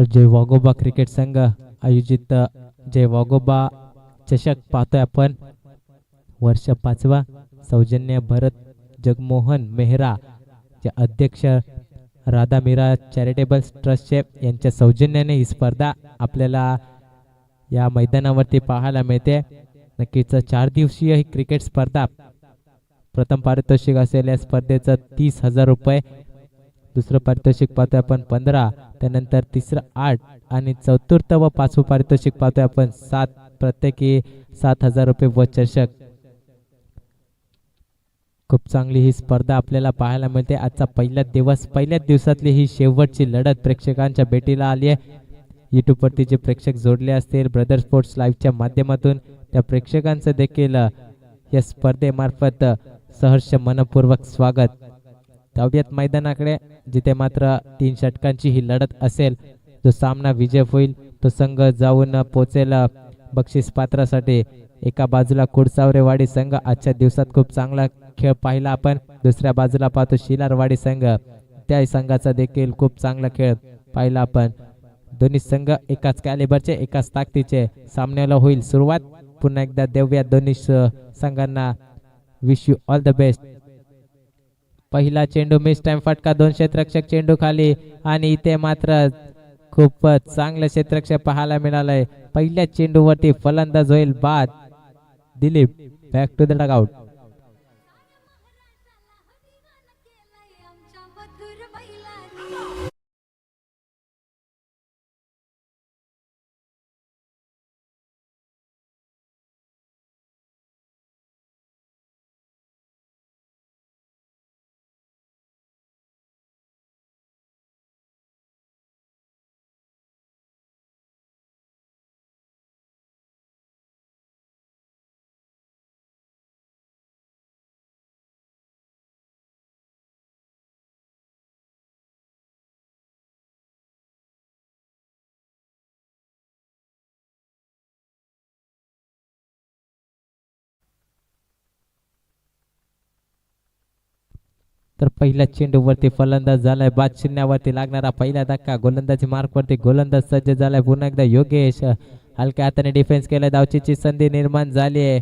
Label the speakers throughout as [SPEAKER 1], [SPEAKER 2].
[SPEAKER 1] जय वाघोबा cricket संघ आयोजित जय वाघोबा चषक पाहतोय आपण वर्ष पाचवा सौजन्य भरत जगमोहन मेहरा चे अध्यक्ष राधा मीरा चॅरिटेबल ट्रस्टचे यांच्या सौजन्याने ही स्पर्धा आपल्याला या मैदानावरती पाहायला मिळते. नक्कीच चार दिवसीय ही क्रिकेट स्पर्धा प्रथम पारितोषिक असेल. या स्पर्धेचं तीस हजार रुपये दुसरं पारितोषिक पाहतोय आपण पंधरा त्यानंतर तिसरं आठ आणि चतुर्थ व पाचवं पारितोषिक पाहतोय आपण सात. प्रत्येकी सात हजार रुपये व चषक खूप चांगली ही स्पर्धा आपल्याला पाहायला मिळते. आजचा पहिला दिवस पहिल्याच दिवसातली ही शेवटची लढत प्रेक्षकांच्या भेटीला आली आहे. युट्यूबवरती जे प्रेक्षक जोडले असतील ब्रदर स्पोर्ट्स लाईव्हच्या माध्यमातून त्या प्रेक्षकांचं देखील या स्पर्धेमार्फत सहर्ष मनपूर्वक स्वागत. तब्येत मैदानाकडे. जिथे मात्र तीन षटकांची ही लढत असेल जो सामना विजय होईल तो संघ जाऊन पोचेल. बक्षीस पात्रासाठी एका बाजूला कुडसावरेवाडी संघ. आजच्या दिवसात खूप चांगला खेळ पाहिला आपण. दुसऱ्या बाजूला पाहतो शिलारवाडी संघ. त्या संघाचा देखील खूप चांगला खेळ पाहिला आपण. दोन्ही संघ एकाच कॅलिबरचे एकाच ताकदीचे सामन्याला होईल सुरुवात. पुन्हा एकदा देऊया दोन्ही संघांना. Wish you all the best पहिला चेंडू मिस टाइम फटका दोन क्षेत्रक्षक चेंडू खाली आणि इथे मात्र खूपच चांगलं क्षेत्रक्षक पाहायला मिळालंय. पहिल्या चेंडूवरती फलंदाज होईल बाद. Dilip back to the dugout तर पहिल्या चेंडूवरती फलंदाज झालाय. बाद शून्यावरती लागणारा पहिला धक्का गोलंदाजी मार्कवरती गोलंदाज सज्ज झालाय. पुन्हा एकदा योगेश हलक्या हाताने डिफेन्स केलाय. धावचीची संधी निर्माण झाली आहे.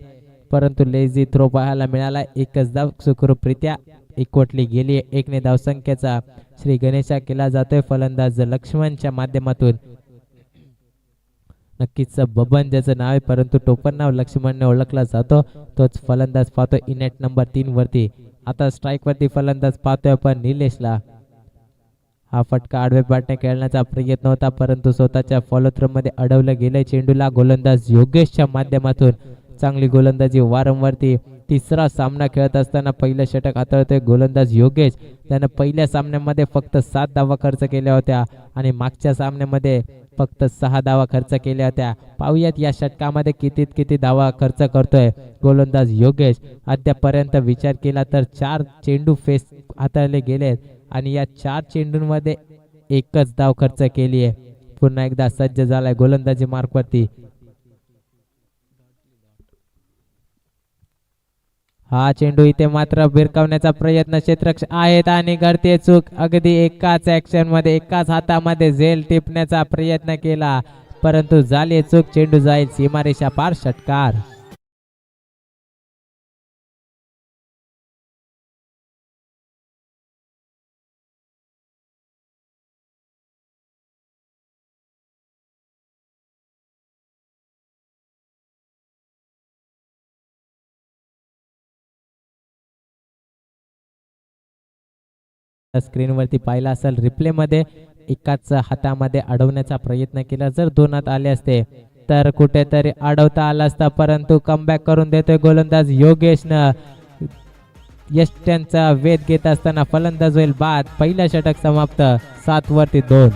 [SPEAKER 1] परंतु लेझी थ्रो पाहायला मिळाला. एकच धाव सुखरूपरित्या एकवटली गेली आहे. एकने धावसंख्येचा श्री गणेशा केला जातोय. फलंदाज लक्ष्मणच्या माध्यमातून. नक्कीच बबन ज्याचं नाव आहे परंतु टोपण नाव लक्ष्मणने ओळखला जातो. तोच फलंदाज पाहतो इनेट नंबर तीन वरती. आता स्ट्राईक वरती फलंदाज पाहतोय आपण निलेशला. हा फटका आडवे बाटने खेळण्याचा प्रयत्न होता परंतु स्वतःच्या फॉलो मध्ये अडवलं गेलं चेंडूला गोलंदाज योगेशच्या माध्यमातून. चांगली गोलंदाजी वारंवारती तिसरा सामना खेळत असताना पहिलं षटक हाताळतोय गोलंदाज योगेश. त्यानं पहिल्या सामन्यामध्ये फक्त सात धावा खर्च केल्या होत्या आणि मागच्या सामन्यामध्ये फक्त सहा धावा खर्च केल्या होत्या. पाहूयात या षटकामध्ये कितीत किती धावा खर्च करतोय गोलंदाज योगेश. अद्यापर्यंत विचार केला तर चार चेंडू फेस हाताळले गेलेत आणि या चार चेंडूंमध्ये एकच धाव खर्च केली आहे पुन्हा एकदा सज्ज झालाय गोलंदाजी मार्कवरती हा चेंडू इथे मात्र भिरकावण्याचा प्रयत्न क्षेत्रक्ष आहेत आणि घडते चूक. अगदी एकाच ऍक्शनमध्ये एकाच हातामध्ये झेल टिपण्याचा प्रयत्न केला. परंतु झाली चूक चेंडू जाईल सीमारेषा पार षटकार. स्क्रीनवरती पाहिला असेल रिप्लेमध्ये एकाच हातामध्ये अडवण्याचा प्रयत्न केला. जर दोनात आले असते तर कुठेतरी अडवता आला असता परंतु कमबॅक करून देतोय गोलंदाज योगेशनं. यष्ट्यांचा वेध घेत असताना फलंदाज होईल बाद. पहिला षटक समाप्त सात वरती दोन.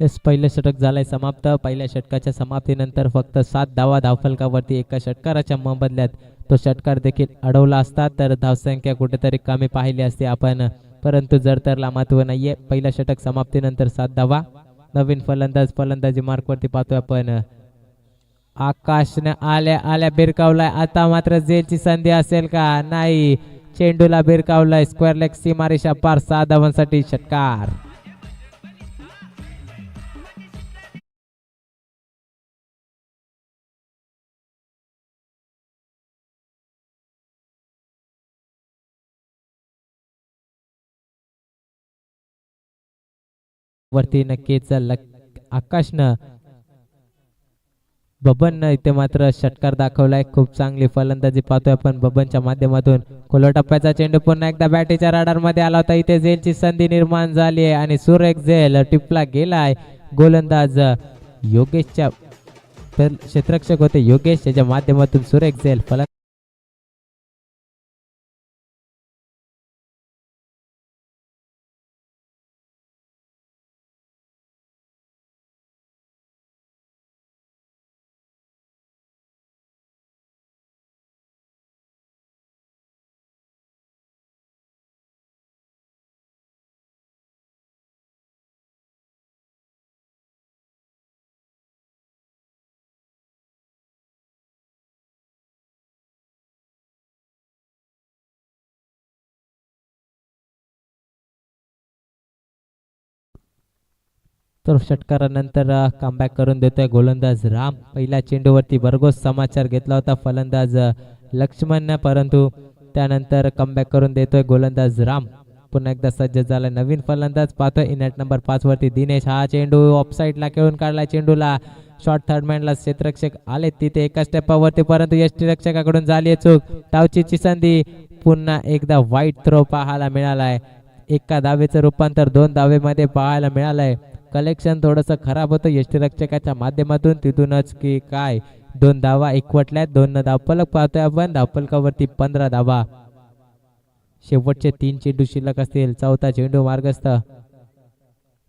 [SPEAKER 1] येस पहिलं षटक झालंय समाप्त. पहिल्या षटकाच्या समाप्तीनंतर फक्त सात धावा धावफलकावरती एका षटकाराच्या मोबदल्यात तो षटकार देखील अडवला असता. तर धावसंख्या कुठेतरी कमी पाहिली असती आपण. परंतु जर तरला महत्त्व नाहीये. पहिला षटक समाप्तीनंतर सात धावा. नवीन फलंदाज फलंदाजी मार्कवरती पाहतोय आपण. आकाशने आल्या आल्या बिरकावलाय. आता मात्र जेलची संधी असेल का? नाही. चेंडूला बिरकावलाय. स्क्वेअर लेग सीमारेषा पार सहा धावांसाठी षटकार. वरती नक्कीच लक- आकाशनं बबननं इथे मात्र षटकार दाखवलाय. खूप चांगली फलंदाजी पाहतोय आपण बबनच्या माध्यमातून. कोलो टप्प्याचा चेंडू पुन्हा एकदा बॅटीच्या राडारमध्ये आला होता. इथे झेलची संधी निर्माण झाली आहे आणि सुरेख झेल टिपला गेलाय. गोलंदाज योगेशच्या तर क्षेत्ररक्षक होते योगेश याच्या माध्यमातून सुरेख झेल फलंदाज तर षटकारानंतर कमबॅक करून देतोय गोलंदाज राम. पहिल्या चेंडूवरती भरघोस समाचार घेतला होता फलंदाज लक्ष्मण. लक्ष्मणनं परंतु त्यानंतर कमबॅक करून देतोय गोलंदाज राम. पुन्हा एकदा सज्ज झाला नवीन फलंदाज. पाहतोय इनॅट नंबर पाच वरती दिनेश. हा चेंडू ऑफसाईडला खेळून काढला चेंडूला. शॉर्ट थर्ड मॅनला क्षेत्ररक्षक आले तिथे एका स्टेपावरती परंतु यष्टीरक्षकाकडून झाली आहे चूक. तावचीची संधी. पुन्हा एकदा वाईट थ्रो पाहायला मिळालाय. एका धावेचं रूपांतर दोन धावेमध्ये पाहायला मिळालंय. कलेक्शन थोडंसं खराब होतं. यष्टीरक्षकाच्या माध्यमातून तिथूनच की काय? दोन धावा एकवटल्यात दोन धावपलक पाहतोय आपण. धावपलकावरती पंधरा धावा. शेवटचे तीन चेंडू शिल्लक असतील. चौथा चेंडू मार्गस्थ.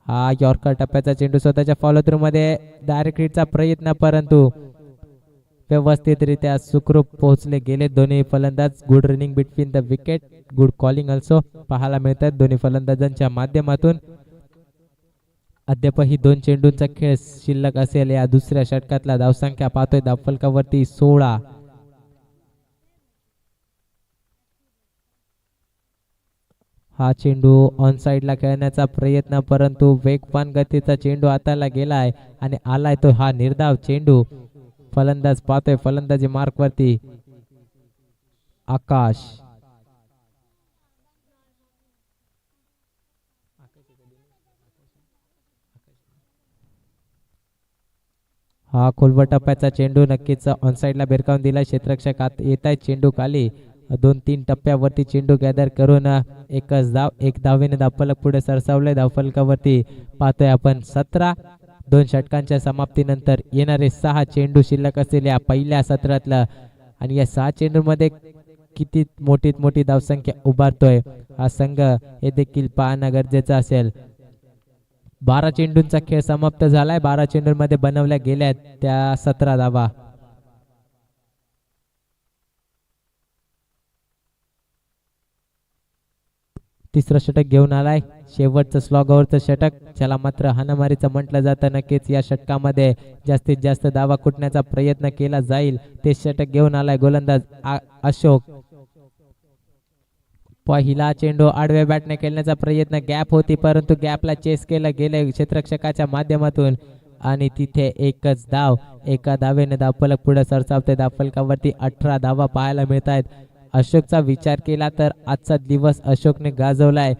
[SPEAKER 1] हा यॉर्कर टप्प्याचा चेंडू स्वतःच्या फॉलो थ्रू मध्ये डायरेक्ट हिटचा प्रयत्न परंतु व्यवस्थितरित्या सुखरूप पोहोचले गेले. दोन्ही फलंदाज good running between the wicket good calling also पाहायला मिळतात. दोन्ही फलंदाजांच्या माध्यमातून अद्यापही दोन चेंडूंचा खेळ शिल्लक असेल. या दुसऱ्या षटकातला धावसंख्या पाहतोय धावफलकावरती सोळा. हा चेंडू ऑन साइडला खेळण्याचा प्रयत्न परंतु वेगवान गतीचा चेंडू हाताला गेलाय आणि आलाय तो हा निर्धाव चेंडू. फलंदाज पाहतोय फलंदाजी मार्क वरती आकाश. हा खोलवर टप्प्याचा चेंडू नक्कीच ऑनसाईडला भिरकावून दिला क्षेत्रक्षक आत येत आहे चेंडू खाली. दोन तीन टप्प्यावरती चेंडू गॅदर करून एकच धाव एक धावेने धावफलक पुढे सरसावले धावफलकावरती पाहतोय आपण सतरा. दोन षटकांच्या समाप्तीनंतर येणारे सहा चेंडू शिल्लक असलेल्या या पहिल्या सत्रातलं. आणि या सहा चेंडूमध्ये किती मोठीत मोठी धावसंख्या उभारतोय. हा संघ हे देखील पाहणं गरजेचं असेल. बारा चेंडूंचा खेळ समाप्त झालाय. बारा चेंडूंमध्ये बनवल्या गेल्यात त्या सतरा धावा. तिसरं षटक घेऊन आलाय. शेवटचं स्लॉगवरचं षटक. ज्याला मात्र हनामारीचं म्हटलं जातं नक्कीच या षटकामध्ये जास्तीत जास्त दावा कुटण्याचा प्रयत्न केला जाईल. ते षटक घेऊन आलाय गोलंदाज अशोक पहिला चेंडू आडव्या बॅटने खेळण्याचा प्रयत्न गॅप होती परंतु गॅपला चेस केलं गेले क्षेत्रक्षकाच्या माध्यमातून. आणि तिथे एकच धाव एका धावेने धावफलक पुढे सरसावते. धावफलकावरती अठरा धावा पाहायला मिळत आहेत अशोकचा विचार केला तर आजचा दिवस अशोकने गाजवलाय.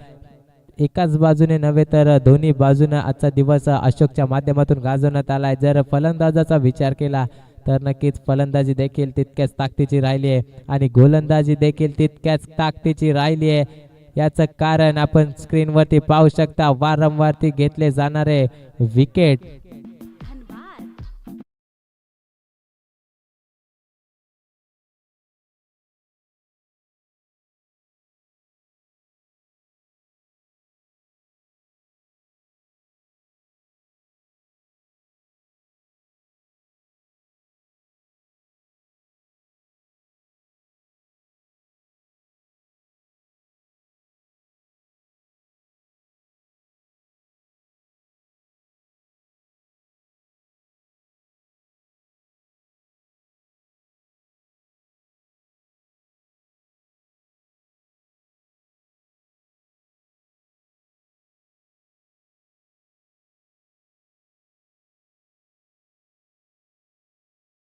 [SPEAKER 1] एकाच बाजूने नव्हे तर दोन्ही बाजूने आजचा दिवस अशोकच्या माध्यमातून गाजवण्यात आलाय. जर फलंदाजाचा विचार केला तर नक्कीच फलंदाजी देखील तितक्याच ताकदीची राहिली आहे. आणि गोलंदाजी देखील तितक्याच ताकदीची राहिली आहे. याचं कारण आपण स्क्रीनवरती पाहू शकता वारंवार घेतले जाणारे विकेट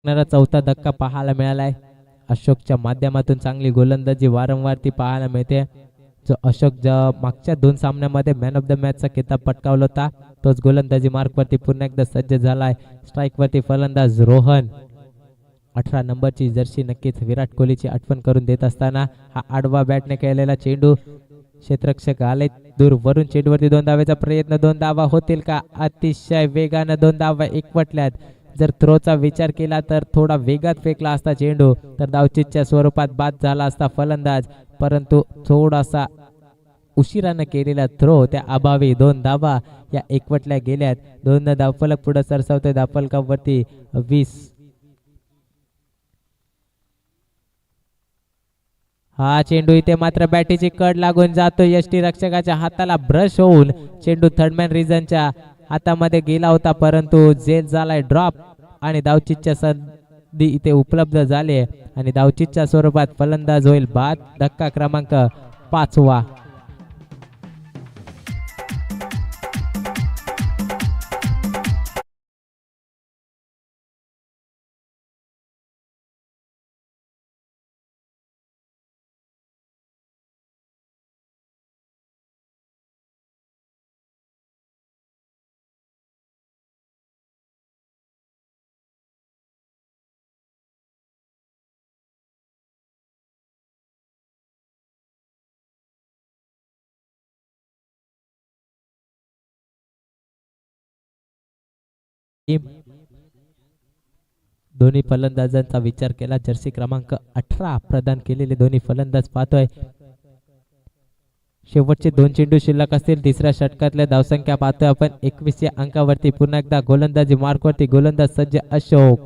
[SPEAKER 1] चौथा धक्का पाहायला मिळालाय अशोकच्या माध्यमातून चांगली गोलंदाजी वारंवार ती पाहायला मिळते जो अशोक ज्या मागच्या दोन सामन्यामध्ये मॅन ऑफ द मॅचचा किताब पटकावला होता तोच गोलंदाजी मार्कवरती पुन्हा एकदा सज्ज झालाय. स्ट्राईकवरती फलंदाज रोहन. अठरा नंबरची जर्सी नक्कीच विराट कोहलीची आठवण करून देत असताना हा आडवा बॅटने केलेला चेंडू. क्षेत्रक्षक आले दूर वरून चेंडूवरती दोन धावेचा प्रयत्न दोन धावा होतील का? अतिशय वेगानं दोन धावा एकवटल्यात. जर थ्रोचा विचार केला तर थोडा वेगात फेकला असता चेंडू तर धावचीतच्या स्वरूपात बाद झाला असता फलंदाज. परंतु थोडासा उशिरानं केलेला थ्रो त्या अभावी दोन धावा या एकवटल्या गेल्यात. दोन धावफलक पुढे सरसावते धावफलकावरती वीस. हा चेंडू इथे मात्र बॅटीची कड लागून जातो यष्टी रक्षकाच्या हाताला ब्रश होऊन चेंडू थर्डमॅन रिझनच्या हातामध्ये गेला होता परंतु जेल झालाय ड्रॉप आणि धावचीतच्या संधी इथे उपलब्ध झाली आणि धावचीतच्या स्वरूपात फलंदाज होईल. बाद धक्का क्रमांक पाचवा. टीम. दोन्ही फलंदाजांचा विचार केला. जर्सी क्रमांक अठरा प्रदान केलेले दोन्ही फलंदाज पाहतोय. शेवटचे दोन चेंडू शिल्लक असतील. तिसऱ्या षटकातल्या धावसंख्या पाहतोय आपण. एकवीस या अंकावरती पुन्हा एकदा गोलंदाजी मार्कवरती गोलंदाज सज्ज अशोक.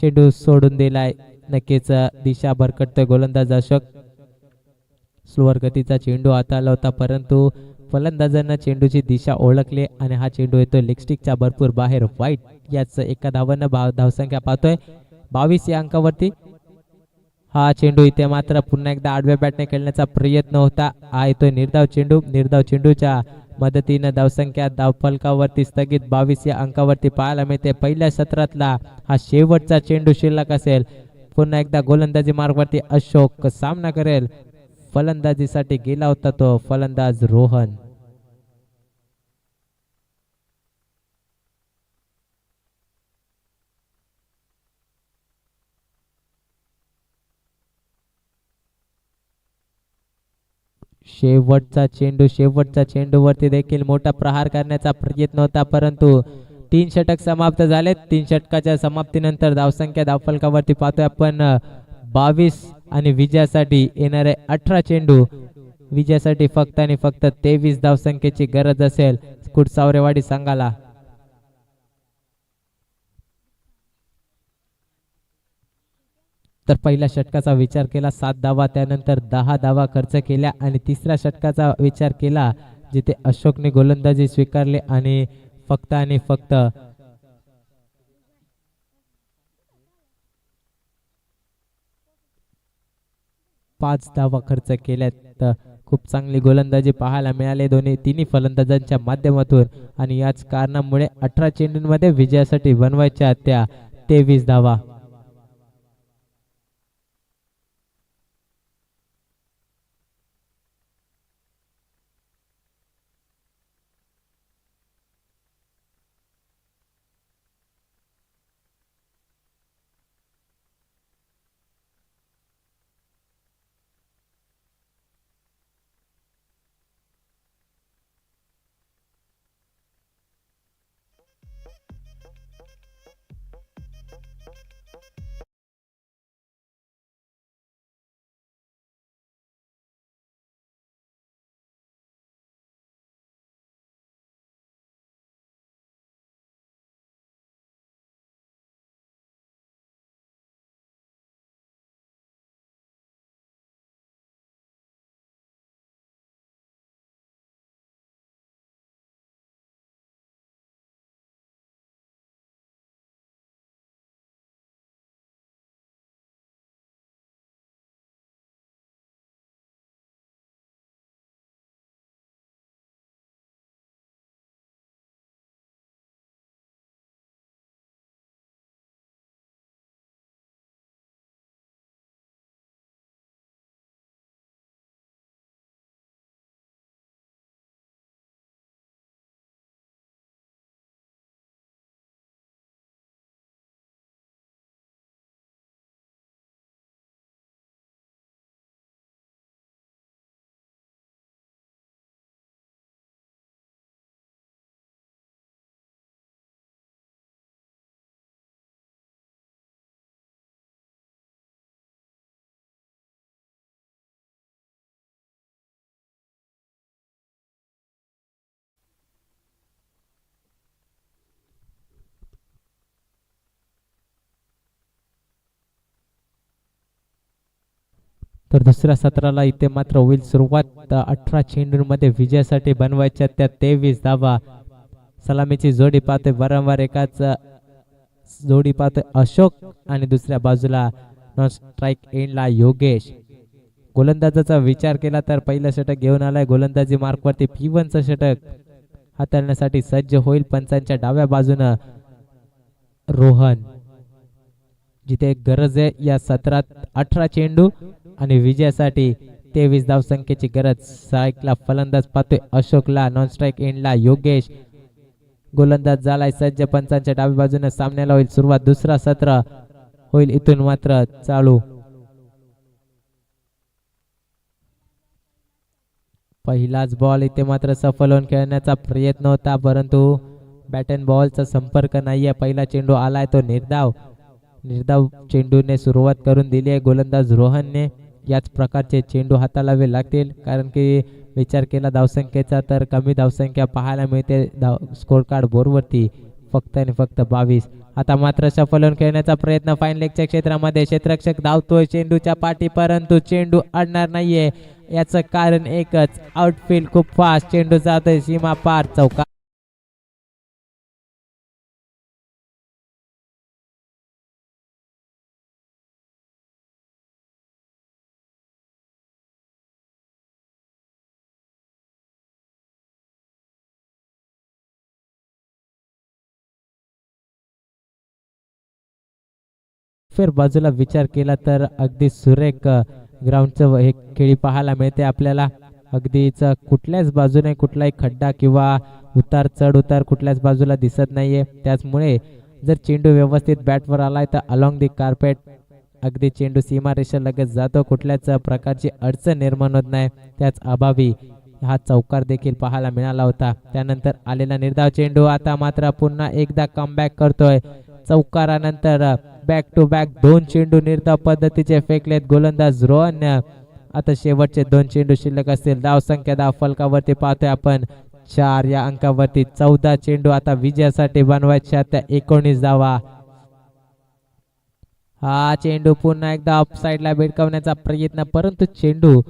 [SPEAKER 1] चेंडू सोडून दिलाय. नक्कीच दिशा भरकटतोय गोलंदाज अशोक. स्लोअर गतीचा चेंडू हाताला होता परंतु फलंदाजांना चेंडूची दिशा ओळखली आणि हा चेंडू येतो लिपस्टिकच्या भरपूर बाहेर. वाईट याच एका धावानं भाव धावसंख्या पाहतोय. बावीस या अंकावरती. हा चेंडू इथे मात्र पुन्हा एकदा आडव्या बॅटने खेळण्याचा प्रयत्न होता. हा येतोय निर्धाव चेंडू. निर्धाव चेंडूच्या मदतीनं धावसंख्या धावफलकावरती स्थगित. बावीस या अंकावरती पाहायला मिळते. पहिल्या सत्रातला हा शेवटचा चेंडू शिल्लक असेल. पुन्हा एकदा गोलंदाजी मार्गवरती अशोक सामना करेल. फलंदाजीसाठी गेला होता तो फलंदाज रोहन. शेवटचा चेंडू शेवटचा चेंडूवरती देखील मोठा प्रहार करण्याचा प्रयत्न होता परंतु तीन षटक समाप्त झालेत. तीन षटकाच्या समाप्तीनंतर धावसंख्या धावफलकावरती पाहतोय आपण बावीस आणि विजयासाठी येणारे अठरा चेंडू. विजयासाठी फक्त आणि फक्त तेवीस धावसंख्येची गरज असेल कुटसावरेवाडी संघाला? तर पहिल्या षटकाचा विचार केला सात धावा त्यानंतर दहा धावा खर्च केल्या आणि तिसऱ्या षटकाचा विचार केला जिथे अशोकने गोलंदाजी स्वीकारली आणि फक्त आणि फक्त पाच धावा खर्च केल्यात. तर खूप चांगली गोलंदाजी पाहायला मिळाली. दोन्ही तिन्ही फलंदाजांच्या माध्यमातून. आणि याच कारणामुळे अठरा चेंडूंमध्ये विजयासाठी बनवायच्या त्या तेवीस धावा. तर दुसऱ्या सत्राला इथे मात्र होईल सुरुवात. अठरा चेंडूंमध्ये विजयासाठी बनवायच्या त्या तेवीस धावा. सलामीची जोडी पाहते वारंवार एकाच जोडी पाहते अशोक आणि दुसऱ्या बाजूला नॉन स्ट्राईक एंडला योगेश. गोलंदाजाचा विचार केला तर पहिलं षटक घेऊन आलाय गोलंदाजी मार्कवरती पी वनचं षटक. हाताळण्यासाठी सज्ज होईल पंचांच्या डाव्या बाजूनं रोहन. जिथे गरज आहे या सत्रात अठरा चेंडू आणि विजयासाठी तेवीस धाव संख्येची गरज. सायकला फलंदाज पाहतोय अशोकला नॉन स्ट्राईक एंडला योगेश. गोलंदाज झालाय सज्ज पंचांच्या डाव्या बाजूने सामन्याला होईल सुरुवात. दुसरा सत्र होईल इथून मात्र चालू. पहिलाच बॉल इथे मात्र सफल होऊन खेळण्याचा प्रयत्न होता परंतु बॅट अँड बॉलचा संपर्क नाहीये. पहिला चेंडू आलाय तो निर्धाव. निर्धाव चेंडूने सुरुवात करून दिली आहे. गोलंदाज रोहनने याच प्रकारचे चेंडू हाताळावे लागतील. कारण की विचार केला धावसंख्येचा तर कमी धावसंख्या पाहायला मिळते. धाव स्कोर कार्ड बोर्डवरती फक्त आणि फक्त बावीस. आता मात्र सफल होऊन खेळण्याचा प्रयत्न फाईन लेगच्या क्षेत्रामध्ये. क्षेत्रक्षक धावतोय चेंडूच्या पाठी परंतु चेंडू अडणार नाहीये. याचं कारण एकच आउटफील्ड खूप फास्ट चेंडू जातोय सीमा पार चौका फेर बाजूला विचार केला तर अगदी सुरेख ग्राउंडचं हे खेळी पाहायला मिळते आपल्याला. अगदीच कुठल्याच बाजूने कुठलाही खड्डा किंवा उतार चढ उतार कुठल्याच बाजूला दिसत नाहीये. त्याचमुळे जर चेंडू व्यवस्थित बॅटवर आलाय तर अलॉंग दी कार्पेट अगदी चेंडू सीमारेषा लगेच जातो. कुठल्याच प्रकारची अडचण निर्माण होत नाही. त्याच अभावी हा चौकार देखील पाहायला मिळाला होता. त्यानंतर आलेला निर्धाव चेंडू आता मात्र पुन्हा एकदा कमबॅक करतोय. चौकारानंतर बॅक टू बॅक दोन चेंडू निर्धाव पद्धतीचे फेकलेत गोलंदाज रोहन. आता शेवटचे दोन चेंडू शिल्लक असतील. धाव संख्या धाव फलकावरती पाहतोय आपण. चार या अंकावरती चौदा चेंडू आता विजयासाठी बनवायच्या त्या एकोणीस धावा. हा चेंडू पुन्हा एकदा ऑफ साईडला भिडकवण्याचा प्रयत्न परंतु चेंडू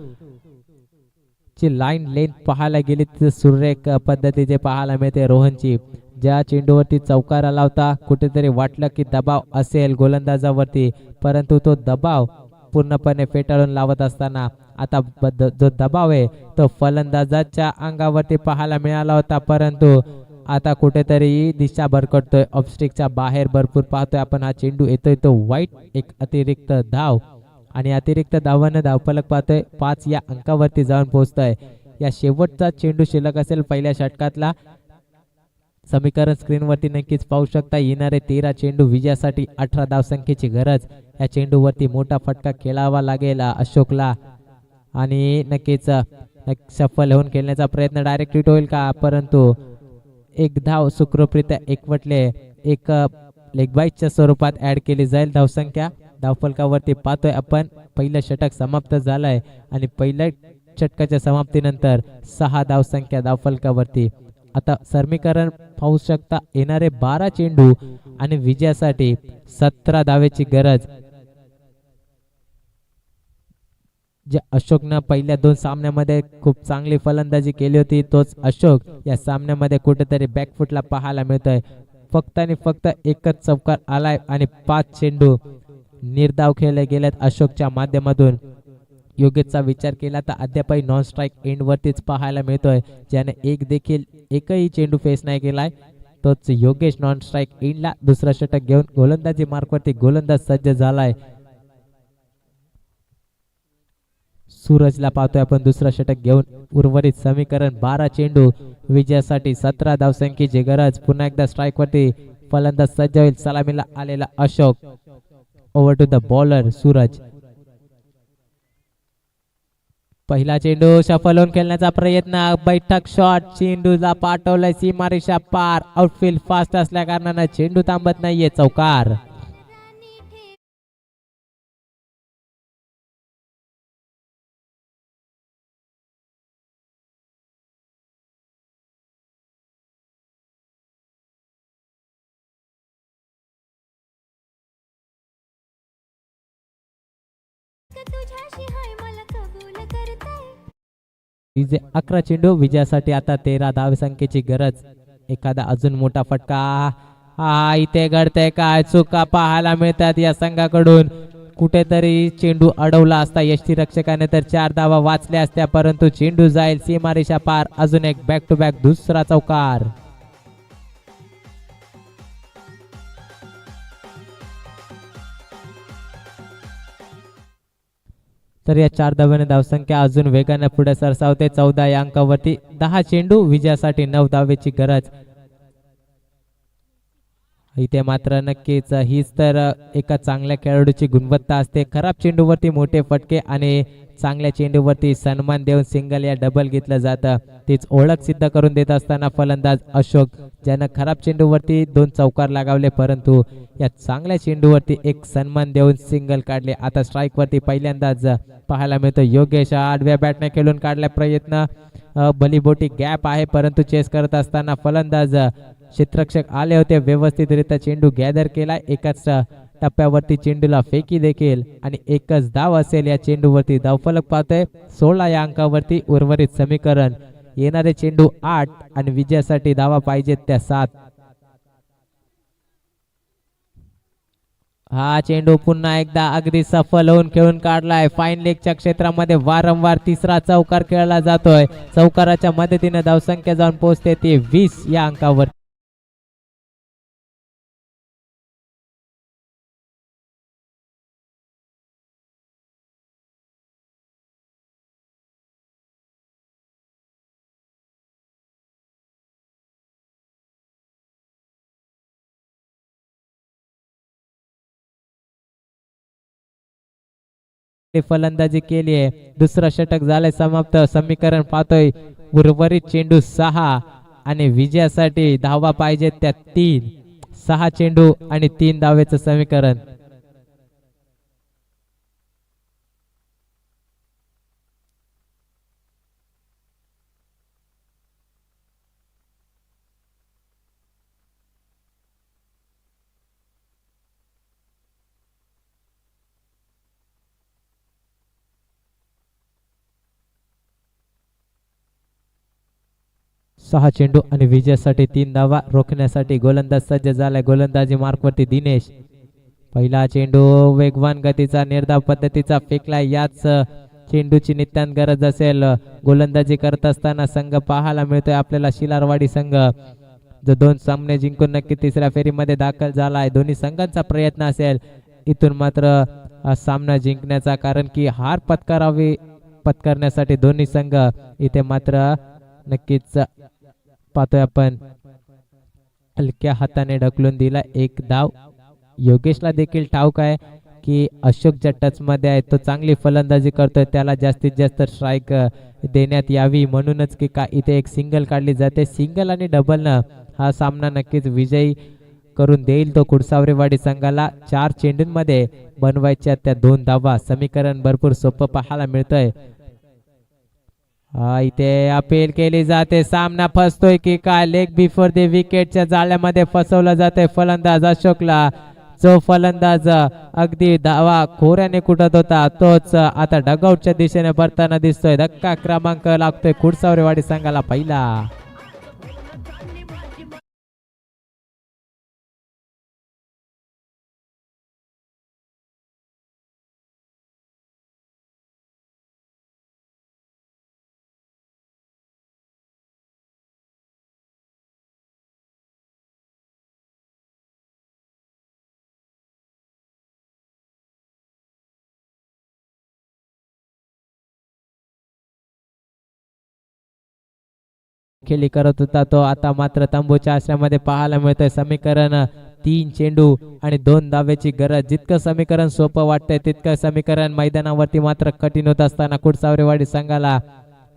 [SPEAKER 1] ची लाईन लेंथ पाहायला गेली तिथे सुरेख पद्धतीचे पाहायला मिळते रोहनची. ज्या चेंडूवरती चौकार आला होता कुठेतरी वाटलं की दबाव असेल गोलंदाजावरती. परंतु तो दबाव पूर्णपणे फेटाळून लावत असताना आता जो दबाव आहे तो फलंदाजाच्या अंगावरती पाहायला मिळाला होता. परंतु आता कुठेतरी दिशा भरकटतोय. ऑफस्टिकच्या बाहेर भरपूर पाहतोय आपण. हा चेंडू येतोय तो वाईट एक अतिरिक्त धाव. आणि अतिरिक्त धावानं धावफलक पाहतोय. पाच या अंकावरती जाऊन पोहोचतोय. या शेवटचा चेंडू शिल्लक असेल पहिल्या षटकातला. समीकरण स्क्रीनवरती नक्कीच पाहू शकता येणारे तेरा चेंडू विजयासाठी अठरा धावसंख्येची गरज. या चेंडूवरती मोठा फटका खेळावा लागेल अशोकला. आणि नक्कीच सफल होऊन खेळण्याचा प्रयत्न डायरेक्ट हिट होईल का? परंतु एक धाव सुखरूपरित्या एकवटले एक लेगबाईजच्या स्वरूपात ऍड केली जाईल धावसंख्या. धावफलकावरती पाहतोय आपण पहिलं षटक समाप्त झालंय. आणि पहिल्या षटकाच्या समाप्तीनंतर सहा धावसंख्या धावफलकावरती. आता समीकरण पाहू शकता येणारे बारा चेंडू आणि विजयासाठी सतरा धावेची गरज. जे अशोकनं पहिल्या दोन सामन्यामध्ये खूप चांगली फलंदाजी केली होती तोच अशोक या सामन्यामध्ये कुठेतरी बॅकफुटला पाहायला मिळतोय. फक्त आणि फक्त एकच चौकार आलाय आणि पाच चेंडू निर्धाव खेळले गेलेत अशोकच्या माध्यमातून. योगेशचा विचार केला तर अद्यापही नॉन स्ट्राईक एंडवरतीच पाहायला मिळतोय. ज्याने एक देखील एकही चेंडू फेस नाही केलाय. तोच योगेश नॉन स्ट्राईक एंडला दुसरा षटक घेऊन गोलंदाजी मार्कवरती गोलंदाज सज्ज झालाय. सूरजला पाहतोय आपण दुसरा षटक घेऊन उर्वरित समीकरण बारा चेंडू. विजयासाठी सतरा धावसंख्येची गरज. पुन्हा एकदा स्ट्राईक वरती फलंदाज सज्ज होईल सलामीला आलेला Ashok. Over to the bowler Suraj. पहिला चेंडू सफल खेळण्याचा प्रयत्न. बैठक शॉट चेंडूला पाठवलाय सीमारेषा पार. आउटफील्ड फास्ट असल्या कारणानं चेंडू थांबत नाहीये. चौकार. विजय अकरा चेंडू. विजयासाठी आता तेरा धावसंख्येची गरज. एखादा अजून मोठा फटका. हा इथे घडते काय? चुका पाहायला मिळतात या संघाकडून. कुठेतरी चेंडू अडवला असता यष्टी रक्षकाने तर चार धावा वाचल्या असत्या परंतु चेंडू जाईल सीमारेषा पार. अजून एक बॅक टू बॅक दुसरा चौकार. तर या चार धाव्याने धावसंख्या अजून वेगाने पुढे सरसावते. चौदा या अंकावरती दहा चेंडू. विजयासाठी नऊ धावेची गरज. इथे मात्र नक्कीच हीच तर एका चांगल्या खेळाडूची गुणवत्ता असते. खराब चेंडूवरती मोठे फटके आणि चांगल्या चेंडूवरती सन्मान देऊन सिंगल या डबल घेतलं जातं. तीच ओळख सिद्ध करून देत असताना फलंदाज अशोक ज्यानं खराब चेंडूवरती दोन चौकार लागावले परंतु या चांगल्या चेंडूवरती एक सन्मान देऊन सिंगल काढले. आता स्ट्राईकवरती पहिल्यांदाच पाहायला मिळतो योगेश आडव्या बॅटने खेळून काढला प्रयत्न. बलीबोटी भलीबोटी गॅप आहे परंतु चेस करत असताना फलंदाज क्षेत्ररक्षक आले होते. व्यवस्थितरित्या चेंडू गॅदर केला. एकाच टप्प्यावरती चेंडूला फेकी देखील आणि एकच धाव असेल. या चेंडूवरती धावफलक पाहतोय. सोळा या अंकावरती उर्वरित समीकरण. येणारे चेंडू आठ आणि विजयासाठी धावा पाहिजेत त्या सात. हा चेंडू पुन्हा एकदा अगदी सफल होऊन खेळून काढलाय. फाईन लेगच्या क्षेत्रामध्ये वारंवार तिसरा चौकार खेळला जातोय. चौकाराच्या मदतीने धावसंख्या जाऊन पोहोचते ती वीस या अंकावर. फलंदाजी केली आहे. दुसरं षटक झालंय समाप्त. समीकरण पाहतोय. उर्वरित चेंडू सहा आणि विजयासाठी धावा पाहिजेत त्या तीन. सहा चेंडू आणि तीन धावेचं समीकरण. सहा चेंडू आणि विजयासाठी तीन धावा रोखण्यासाठी गोलंदाज सज्ज झालाय. गोलंदाजी मार्कवरती दिनेश. पहिला चेंडू वेगवान गतीचा निर्धाव पद्धतीचा फेकला याच चेंडूची नित्यान गरज असेल. गोलंदाजी करत असताना संघ पाहायला मिळतोय. आपल्याला शिलारवाडी संघ. जो दोन सामने जिंकून नक्की तिसऱ्या फेरीमध्ये दाखल झाला आहे दोन्ही संघांचा प्रयत्न असेल. इथून मात्र सामना जिंकण्याचा. कारण की हार पत्करावी पत्करण्यासाठी दोन्ही संघ इथे मात्र नक्कीच पाहतोय आपण. हलक्या हाताने ढकलून दिला एक धाव. योगेशला देखील ठाऊक आहे की अशोक ज्या टच मध्ये आहे. तो चांगली फलंदाजी करतोय. त्याला जास्तीत जास्त स्ट्राईक देण्यात यावी. म्हणूनच की का इथे एक सिंगल काढली जाते. सिंगल आणि डबल हा सामना नक्कीच विजयी करून देईल. तो कुडसावरेवाडी संघाला चार चेंडूंमध्ये बनवायच्या त्या दोन धावा. समीकरण भरपूर सोपं पाहायला मिळतंय. हा इथे अपील केली जाते. सामना फसतोय की काय? लेग बिफोर द विकेटच्या जाळ्यामध्ये फसवलं जाते फलंदाज अशोकला. जो फलंदाज अगदी धावा खोऱ्याने कुठत होता तोच आता डगआउटच्या दिशेने भरताना दिसतोय. धक्का क्रमांक लागतोय खुडसावरेवाडी संघाला पहिला. खेळी करत होता. तो आता मात्र तंबूच्या आश्रयामध्ये पाहायला मिळतोय. समीकरण तीन चेंडू आणि दोन दाव्याची गरज. जितकं समीकरण सोपं वाटतंय तितकं समीकरण मैदानावरती मात्र कठीण होत असताना कुडसावरेवाडी संघाला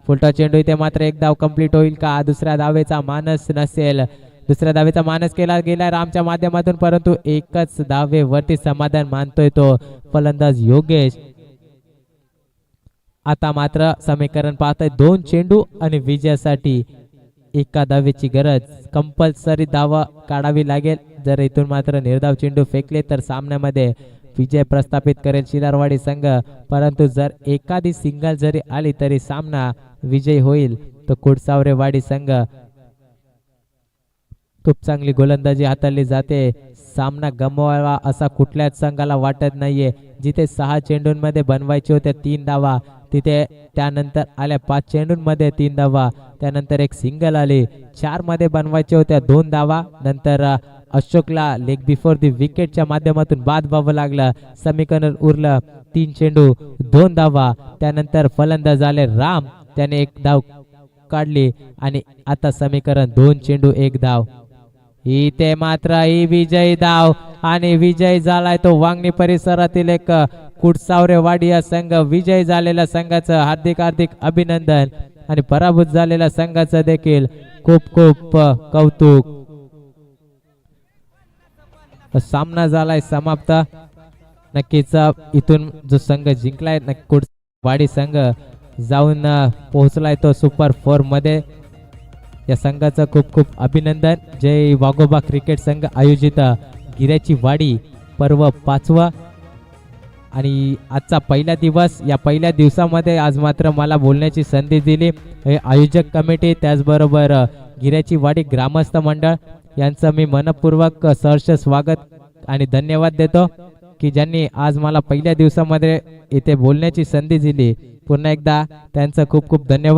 [SPEAKER 1] फुलटा चेंडू इथे मात्र एक धाव कंप्लीट होईल का? दुसऱ्या धावेचा मानस नसेल. दुसऱ्या धावेचा मानस केला गेला रामच्या माध्यमातून परंतु एकच धावेवरती समाधान मानतोय तो फलंदाज योगेश. आता मात्र समीकरण पाहतोय. दोन चेंडू आणि विजयासाठी एका धावेची गरज कंपल्सरी धावा काढावी लागेल. जर इथून मात्र निर्धाव चेंडू फेकले तर सामन्यामध्ये विजय प्रस्थापित करेल शिलारवाडी संघ. परंतु जर एखादी सिंगल जरी आली तरी सामना विजय होईल. तर कुडसावरेवाडी संघ. खूप चांगली गोलंदाजी हाताळली जाते. सामना गमवावा असा कुठल्याच संघाला वाटत नाहीये. जिथे सहा चेंडूंमध्ये बनवायचे होते तीन धावा तिथे. त्यानंतर आल्या पाच चेंडूंमध्ये तीन धावा. त्यानंतर एक सिंगल आली. चारमध्ये बनवायच्या होत्या दोन धावा. नंतर अशोकला लेग बिफोर दी विकेटच्या माध्यमातून बाद व्हावं लागलं. समीकरण उरलं. तीन चेंडू दोन धावा. त्यानंतर फलंदाज आले राम. त्याने एक धाव काढली आणि आता समीकरण दोन चेंडू एक धाव. इथे मात्र ही विजयी धाव आणि विजय झालाय. तो वांगणी परिसरातील एक कुडसावरेवाडी या संघ विजय झालेल्या संघाचं हार्दिक हार्दिक अभिनंदन आणि पराभूत झालेल्या संघाचं देखील खूप खूप कौतुक. सामना झालाय समाप्त. नक्कीच इथून जो संघ जिंकलाय नक्की संघ जाऊन पोहोचलाय तो सुपर फोरमध्ये या संघाचं खूप खूप अभिनंदन. जय वाघोबा क्रिकेट संघ आयोजित गिऱ्याची वाडी पर्व पाचवा. आणि आजचा पहिला दिवस या पहिल्या दिवसामध्ये आज मात्र मला बोलण्याची संधी दिली. हे आयोजक कमिटी त्याचबरोबर गिऱ्याची वाडी ग्रामस्थ मंडळ यांचं मी मनपूर्वक सहर्ष स्वागत आणि धन्यवाद देतो की ज्यांनी आज मला पहिल्या दिवसामध्ये इथे बोलण्याची संधी दिली. पुन्हा एकदा त्यांचं खूप खूप धन्यवाद.